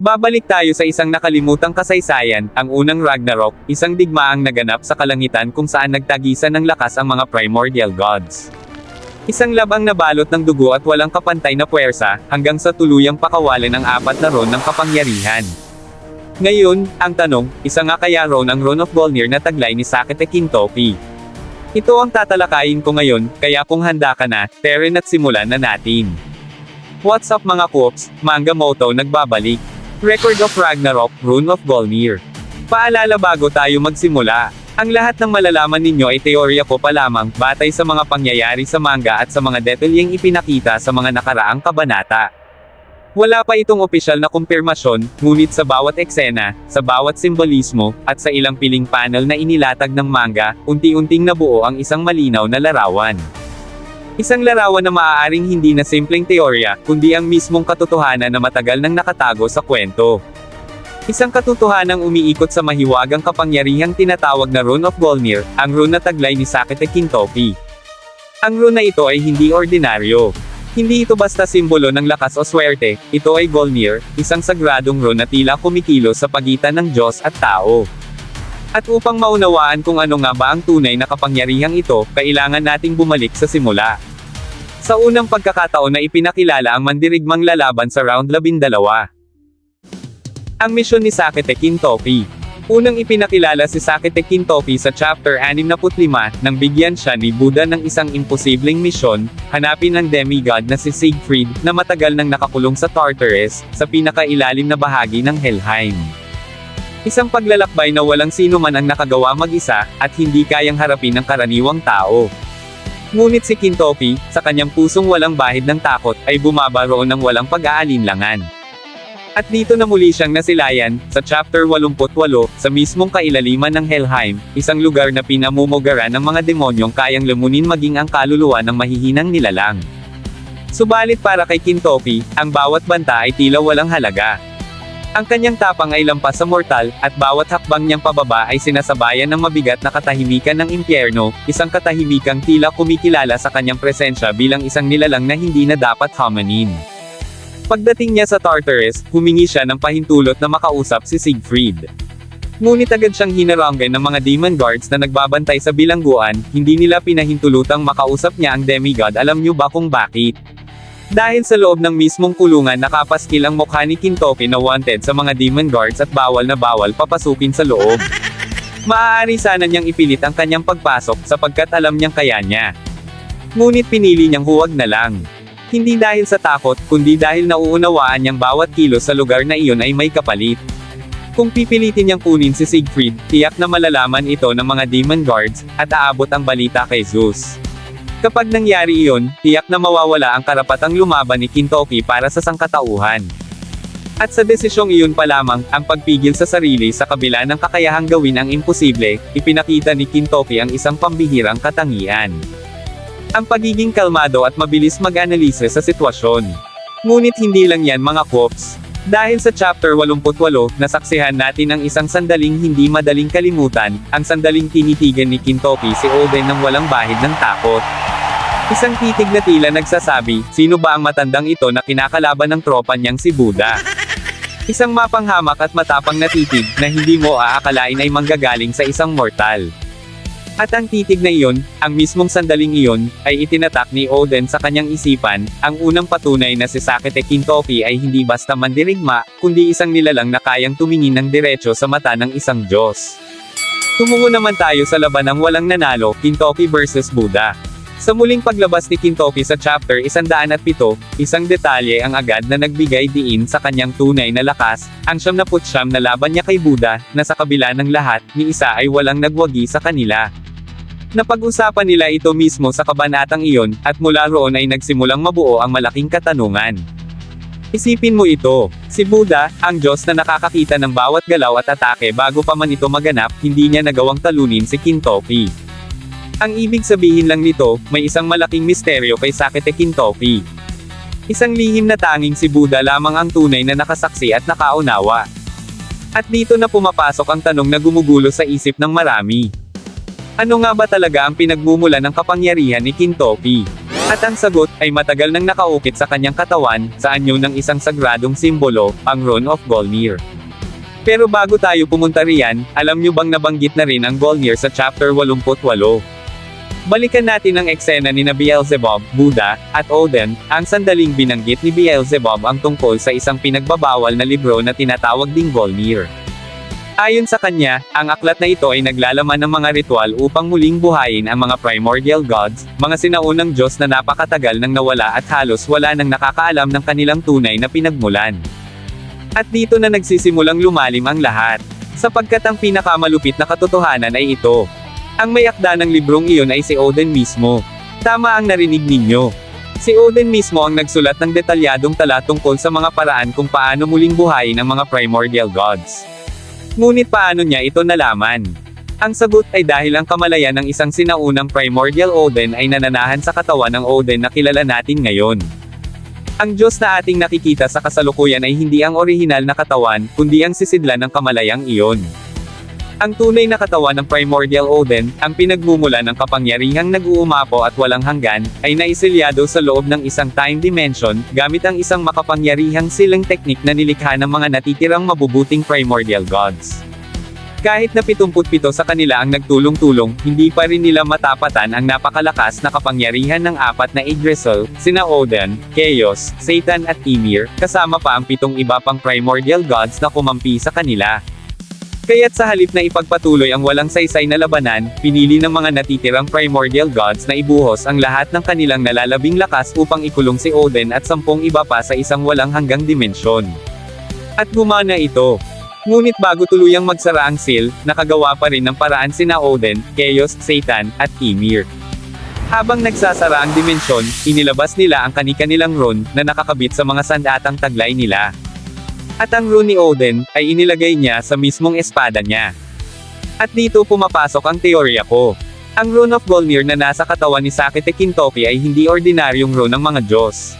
Babalik tayo sa isang nakalimutang kasaysayan, ang unang Ragnarok, isang digmaang naganap sa kalangitan kung saan nagtagisan ng lakas ang mga primordial gods. Isang labang nabalot ng dugo at walang kapantay na puwersa, hanggang sa tuluyang pakawalan ang apat na ron ng kapangyarihan. Ngayon, ang tanong, isa nga kaya ron ang Ron of Volnir na taglay ni Sakete Kintopi? Ito ang tatalakayin ko ngayon, kaya kung handa ka na, Teren at simulan na natin. What's up mga Coops, Manga Moto nagbabalik. Record of Ragnarok, Rune of Volnir. Paalala bago tayo magsimula, ang lahat ng malalaman ninyo ay teorya ko pa lamang, batay sa mga pangyayari sa manga at sa mga detalyeng ipinakita sa mga nakaraang kabanata. Wala pa itong opisyal na kumpirmasyon, ngunit sa bawat eksena, sa bawat simbolismo, at sa ilang piling panel na inilatag ng manga, unti-unting nabuo ang isang malinaw na larawan. Isang larawan na maaaring hindi na simpleng teorya, kundi ang mismong katotohanan na matagal nang nakatago sa kwento. Isang katotohanang umiikot sa mahiwagang kapangyarihang tinatawag na Rune of Volnir, ang rune na taglay ni Sakete Kintopi. Ang rune na ito ay hindi ordinaryo. Hindi ito basta simbolo ng lakas o swerte, ito ay Volnir, isang sagradong rune na tila kumikilos sa pagitan ng Diyos at tao. At upang maunawaan kung ano nga ba ang tunay na kapangyarihang ito, kailangan nating bumalik sa simula. Sa unang pagkakataon na ipinakilala ang mandirigmang lalaban sa round 12. Ang misyon ni Sakete Kintopi. Unang ipinakilala si Sakete Kintopi sa chapter 65, nang bigyan siya ni Buddha ng isang imposibleng misyon, hanapin ang demigod na si Siegfried, na matagal nang nakakulong sa Tartarus, sa pinakailalim na bahagi ng Helheim. Isang paglalakbay na walang sino man ang nakagawa mag-isa, at hindi kayang harapin ng karaniwang tao. Ngunit si Kintopi, sa kanyang pusong walang bahid ng takot, ay bumaba roon ng walang pag-aalinlangan. At dito na muli siyang nasilayan, sa chapter 88, sa mismong kailaliman ng Helheim, isang lugar na pinamumugaran ng mga demonyong kayang lumunin maging ang kaluluwa ng mahihinang nilalang. Subalit para kay Kintopi, ang bawat banta ay tila walang halaga. Ang kanyang tapang ay lampas sa mortal, at bawat hakbang niyang pababa ay sinasabayan ng mabigat na katahimikan ng impyerno, isang katahimikang tila kumikilala sa kanyang presensya bilang isang nilalang na hindi na dapat hamanin. Pagdating niya sa Tartarus, humingi siya ng pahintulot na makausap si Siegfried. Ngunit agad siyang hinaranggan ng mga demon guards na nagbabantay sa bilangguan, hindi nila pinahintulutang makausap niya ang demigod alam niyo ba kung bakit? Dahil sa loob ng mismong kulungan nakapaskil ang mukha ni Kintoki na wanted sa mga demon guards at bawal na bawal papasukin sa loob. Maaari sana niyang ipilit ang kanyang pagpasok sapagkat alam niyang kaya niya. Ngunit pinili niyang huwag na lang. Hindi dahil sa takot, kundi dahil nauunawaan niyang bawat kilos sa lugar na iyon ay may kapalit. Kung pipilitin niyang kunin si Siegfried, tiyak na malalaman ito ng mga demon guards, at aabot ang balita kay Zeus. Kapag nangyari iyon, tiyak na mawawala ang karapatang lumaban ni Kintoki para sa sangkatauhan. At sa desisyong iyon pa lamang, ang pagpigil sa sarili sa kabila ng kakayahang gawin ang imposible, ipinakita ni Kintoki ang isang pambihirang katangian. Ang pagiging kalmado at mabilis mag-analisa sa sitwasyon. Ngunit hindi lang yan mga kops. Dahil sa chapter 88, nasaksihan natin ang isang sandaling hindi madaling kalimutan, ang sandaling tinitigan ni Kintoki si Oden ng walang bahid ng takot. Isang titig na tila nagsasabi, sino ba ang matandang ito na kinakalaban ng tropa niyang si Buddha? Isang mapanghamak at matapang na titig, na hindi mo aakalain ay manggagaling sa isang mortal. At ang titig na iyon, ang mismong sandaling iyon, ay itinatak ni Oden sa kanyang isipan, ang unang patunay na si Sakete Kintoki ay hindi basta mandirigma, kundi isang nilalang na kayang tumingin ng diretsyo sa mata ng isang Diyos. Tumungo naman tayo sa labanang walang nanalo, Kintoki versus Buddha. Sa muling paglabas ni Kintoki sa chapter 107, isang detalye ang agad na nagbigay diin sa kanyang tunay na lakas, ang siyam na putsyam na laban niya kay Buddha, na sa kabila ng lahat, ni isa ay walang nagwagi sa kanila. Napag-usapan nila ito mismo sa kabanatang iyon, at mula roon ay nagsimulang mabuo ang malaking katanungan. Isipin mo ito, si Buddha, ang Diyos na nakakakita ng bawat galaw at atake bago pa man ito maganap, hindi niya nagawang talunin si Kintoki. Ang ibig sabihin lang nito, may isang malaking misteryo kay Sakete Kintoki. Isang lihim na tanging si Buddha lamang ang tunay na nakasaksi at nakaunawa. At dito na pumapasok ang tanong na gumugulo sa isip ng marami. Ano nga ba talaga ang pinagmumula ng kapangyarihan ni Kintoki? At ang sagot ay matagal nang nakaukit sa kanyang katawan, sa anyo ng isang sagradong simbolo, ang Rune of Golnir. Pero bago tayo pumunta riyan, alam nyo bang nabanggit na rin ang Golnir sa chapter 88? Balikan natin ang eksena ni na Beelzebub, Buddha, at Odin, ang sandaling binanggit ni Beelzebub ang tungkol sa isang pinagbabawal na libro na tinatawag ding Golnir. Ayon sa kanya, ang aklat na ito ay naglalaman ng mga ritual upang muling buhayin ang mga primordial gods, mga sinaunang Diyos na napakatagal nang nawala at halos wala nang nakakaalam ng kanilang tunay na pinagmulan. At dito na nagsisimulang lumalim ang lahat. Sapagkat ang pinakamalupit na katotohanan ay ito. Ang may akda ng librong iyon ay si Odin mismo. Tama ang narinig ninyo. Si Odin mismo ang nagsulat ng detalyadong tala tungkol sa mga paraan kung paano muling buhayin ang mga primordial gods. Ngunit paano niya ito nalaman? Ang sagot ay dahil ang kamalayan ng isang sinaunang primordial Odin ay nananahan sa katawan ng Odin na kilala natin ngayon. Ang Diyos na ating nakikita sa kasalukuyan ay hindi ang orihinal na katawan, kundi ang sisidlan ng kamalayang iyon. Ang tunay na katawan ng primordial Odin, ang pinagmumula ng kapangyarihang nag-uumapo at walang hanggan, ay naisilyado sa loob ng isang time dimension, gamit ang isang makapangyarihang silang teknik na nilikha ng mga natitirang mabubuting primordial gods. Kahit na 77 sa kanila ang nagtulong-tulong, hindi pa rin nila matapatan ang napakalakas na kapangyarihan ng apat na Yggdrasil, sina Odin, Chaos, Satan at Ymir, kasama pa ang pitong iba pang primordial gods na kumampi sa kanila. Kaya't sa halip na ipagpatuloy ang walang saysay na labanan, pinili ng mga natitirang primordial gods na ibuhos ang lahat ng kanilang nalalabing lakas upang ikulong si Odin at sampung iba pa sa isang walang hanggang dimensyon. At gumana ito. Ngunit bago tuluyang magsara ang seal, nakagawa pa rin ng paraan sina Odin, Chaos, Satan, at Ymir. Habang nagsasara ang dimensyon, inilabas nila ang kani-kanilang rune na nakakabit sa mga sandatang taglay nila. At ang rune ni Odin, ay inilagay niya sa mismong espada niya. At dito pumapasok ang teorya ko. Ang rune of Golnir na nasa katawan ni Sakete Kintoki ay hindi ordinaryong rune ng mga Diyos.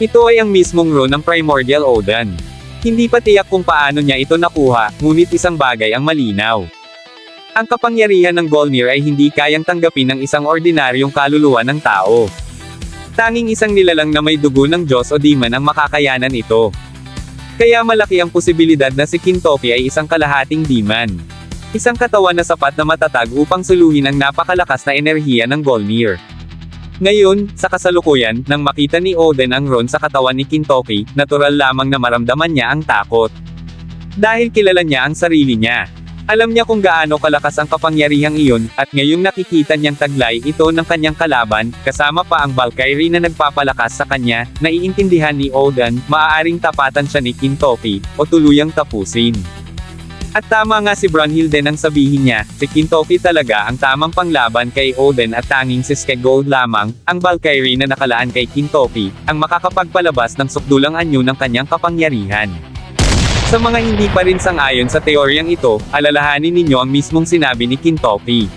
Ito ay ang mismong rune ng primordial Odin. Hindi pa tiyak kung paano niya ito nakuha, ngunit isang bagay ang malinaw. Ang kapangyarihan ng Golnir ay hindi kayang tanggapin ng isang ordinaryong kaluluwa ng tao. Tanging isang nilalang na may dugo ng Diyos o demon ang makakayanan ito. Kaya malaki ang posibilidad na si Kintoki ay isang kalahating demon. Isang katawan na sapat na matatag upang suluhin ang napakalakas na enerhiya ng Golnir. Ngayon, sa kasalukuyan, nang makita ni Odin ang Ron sa katawan ni Kintoki, natural lamang na maramdaman niya ang takot. Dahil kilala niya ang sarili niya. Alam niya kung gaano kalakas ang kapangyarihang iyon, at ngayong nakikita niyang taglay ito ng kanyang kalaban, kasama pa ang Valkyrie na nagpapalakas sa kanya, naiintindihan ni Odin, maaaring tapatan siya ni Kintoki, o tuluyang tapusin. At tama nga si Brunhilde nang sabihin niya, si Kintoki talaga ang tamang panglaban kay Odin at tanging si Skegold lamang, ang Valkyrie na nakalaan kay Kintoki, ang makakapagpalabas ng sukdulang anyo ng kanyang kapangyarihan. Sa mga hindi pa rin sang-ayon sa teoryang ito, alalahanin ninyo ang mismong sinabi ni Kintoki.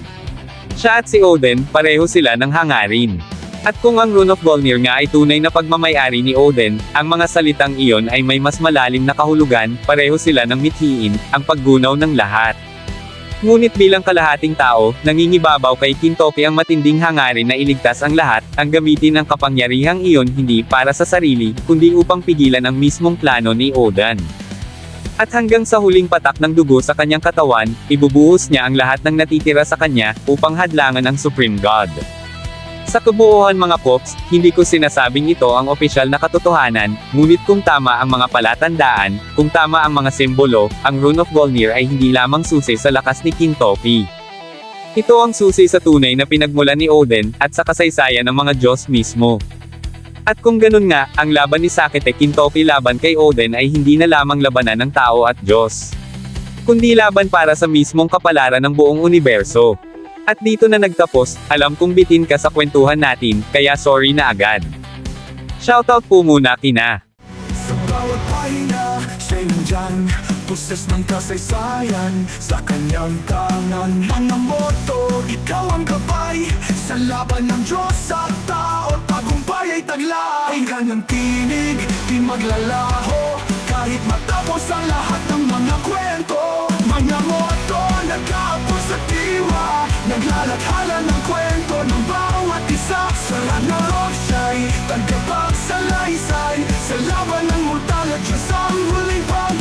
Siya at si Odin, pareho sila ng hangarin. At kung ang Rune of Golnir nga ay tunay na pagmamayari ni Odin, ang mga salitang iyon ay may mas malalim na kahulugan, pareho sila ng mithiin, ang paggunaw ng lahat. Ngunit bilang kalahating tao, nangingibabaw kay Kintoki ang matinding hangarin na iligtas ang lahat, ang gamitin ng kapangyarihang iyon hindi para sa sarili, kundi upang pigilan ang mismong plano ni Odin. At hanggang sa huling patak ng dugo sa kanyang katawan, ibubuhos niya ang lahat ng natitira sa kanya, upang hadlangan ang Supreme God. Sa kabuuan mga pops, hindi ko sinasabing ito ang opisyal na katotohanan, ngunit kung tama ang mga palatandaan, kung tama ang mga simbolo, ang Rune of Golnir ay hindi lamang susi sa lakas ni Kintoki. Ito ang susi sa tunay na pinagmulan ni Odin, at sa kasaysayan ng mga Diyos mismo. At kung ganun nga, ang laban ni Sakete Kintoki laban kay Odin ay hindi na lamang labanan ng tao at Diyos. Kundi laban para sa mismong kapalaran ng buong universo. At dito na nagtapos, alam kong bitin ka sa kwentuhan natin, kaya sorry na agad. Shoutout po muna kina. Sa bawat pahina, siya'y nandyan Puses ng kasaysayan Sa kanyang tangan Mga moto, ikaw ang gabay Sa laban ng Diyos at tao Tagumpay kay taglain Ganyang tinig, di maglalaho. Kahit matapos ang lahat ng mga kwento Mga moto, nagkaapos sa diwa. Naglalathala ng kwento ng bawat isa. Sa lanarok siya'y tagapagsaysay Sa laban ng mortal at Diyos ang huling pag